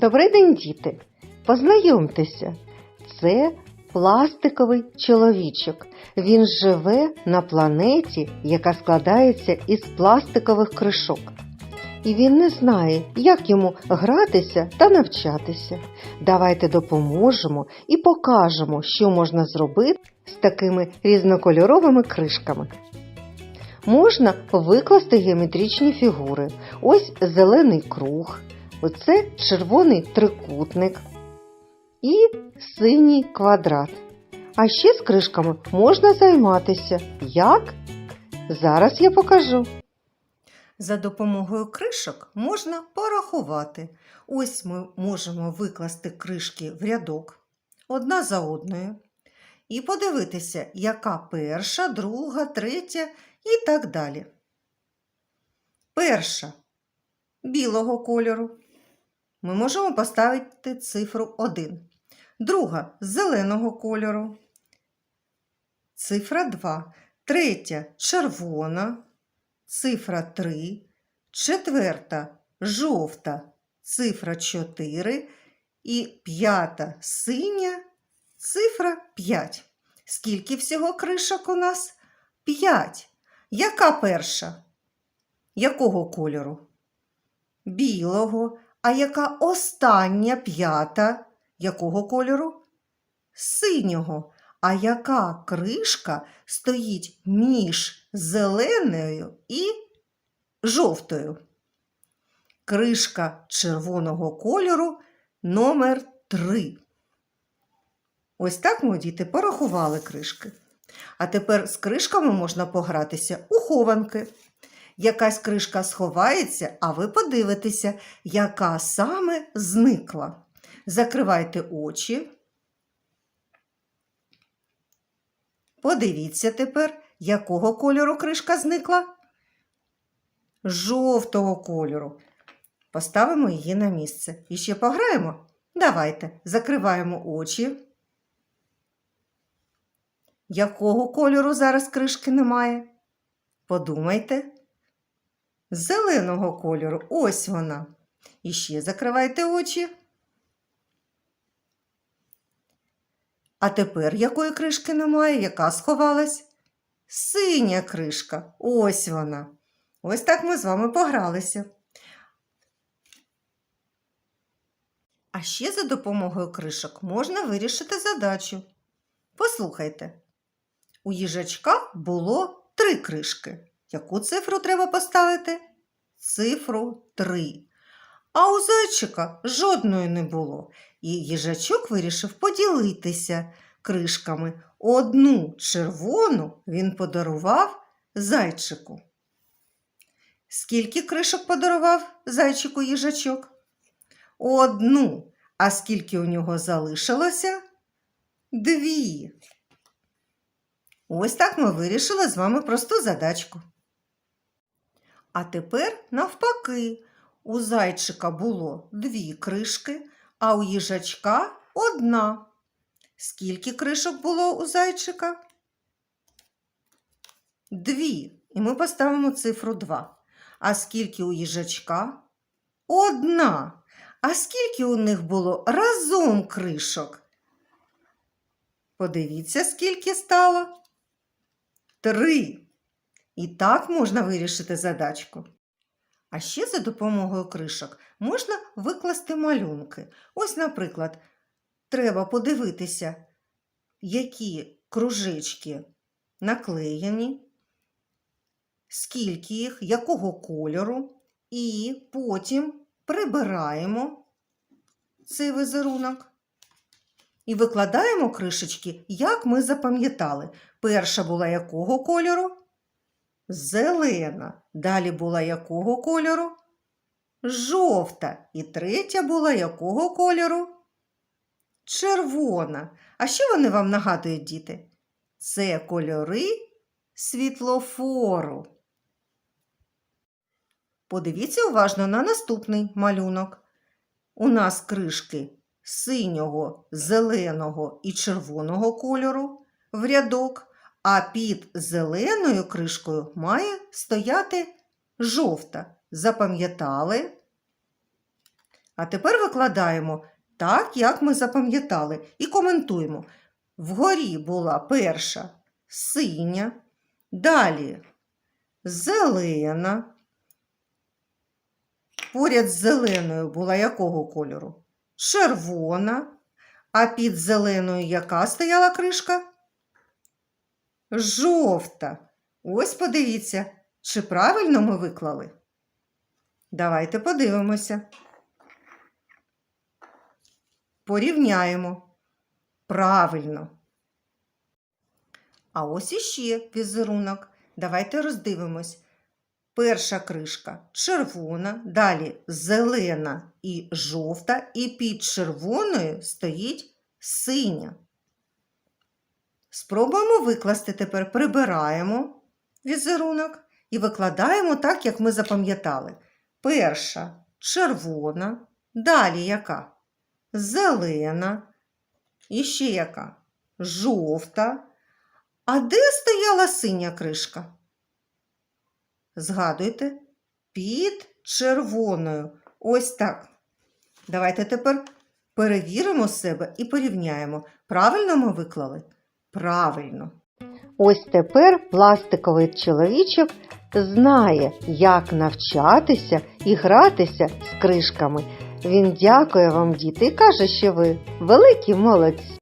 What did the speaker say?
Добрий день, діти! Познайомтеся, це пластиковий чоловічок. Він живе на планеті, яка складається із пластикових кришок. І він не знає, як йому гратися та навчатися. Давайте допоможемо і покажемо, що можна зробити з такими різнокольоровими кришками. Можна викласти геометричні фігури. Ось зелений круг, оце червоний трикутник і синій квадрат. А ще з кришками можна займатися. Як? Зараз я покажу. За допомогою кришок можна порахувати. Ось ми можемо викласти кришки в рядок одна за одною. І подивитися, яка перша, друга, третя і так далі. Перша білого кольору. Ми можемо поставити цифру 1. Друга зеленого кольору. Цифра 2. Третя червона. Цифра 3. Четверта жовта. Цифра 4. І п'ята синя. Цифра 5. Скільки всього кришок у нас? 5. Яка перша? Якого кольору? Білого. А яка остання п'ята? Якого кольору? Синього. А яка кришка стоїть між зеленою і жовтою? Кришка червоного кольору номер 3. Ось так ми, діти, порахували кришки. А тепер з кришками можна погратися у хованки. Якась кришка сховається, а ви подивитеся, яка саме зникла. Закривайте очі. Подивіться тепер, якого кольору кришка зникла? Жовтого кольору. Поставимо її на місце. І ще пограємо. Давайте закриваємо очі. Якого кольору зараз кришки немає? Подумайте. Зеленого кольору. Ось вона. І ще закривайте очі. А тепер якої кришки немає? Яка сховалась? Синя кришка. Ось вона. Ось так ми з вами погралися. А ще за допомогою кришок можна вирішити задачу. Послухайте. У їжачка було три кришки. Яку цифру треба поставити? Цифру 3. А у зайчика жодної не було. І їжачок вирішив поділитися кришками. Одну червону він подарував зайчику. Скільки кришок подарував зайчику їжачок? Одну. А скільки у нього залишилося? Дві. Ось так ми вирішили з вами просту задачку. А тепер навпаки, у зайчика було дві кришки, а у їжачка одна. Скільки кришок було у зайчика? Дві. І ми поставимо цифру 2. А скільки у їжачка? Одна. А скільки у них було разом кришок? Подивіться, скільки стало. Три. І так можна вирішити задачку. А ще за допомогою кришок можна викласти малюнки. Ось, наприклад, треба подивитися, які кружечки наклеєні, скільки їх, якого кольору, і потім прибираємо цей візерунок. І викладаємо кришечки, як ми запам'ятали. Перша була якого кольору? Зелена. Далі була якого кольору? Жовта. І третя була якого кольору? Червона. А що вони вам нагадують, діти? Це кольори світлофору. Подивіться уважно на наступний малюнок. У нас кришки синього, зеленого і червоного кольору в рядок, а під зеленою кришкою має стояти жовта. Запам'ятали? А тепер викладаємо так, як ми запам'ятали, і коментуємо. Вгорі була перша синя, далі зелена. Поряд з зеленою була якого кольору? Червона. А під зеленою яка стояла кришка? Жовта. Ось подивіться, чи правильно ми виклали? Давайте подивимося. Порівняємо. Правильно. А ось іще візерунок. Давайте роздивимось. Перша кришка червона, далі зелена і жовта, і під червоною стоїть синя. Спробуємо викласти тепер, прибираємо візерунок і викладаємо так, як ми запам'ятали. Перша червона, далі яка? Зелена, і ще яка? Жовта. А де стояла синя кришка? Згадуйте, під червоною. Ось так. Давайте тепер перевіримо себе і порівняємо. Правильно ми виклали? Правильно. Ось тепер пластиковий чоловічок знає, як навчатися і гратися з кришками. Він дякує вам, діти, і каже, що ви великі молодці.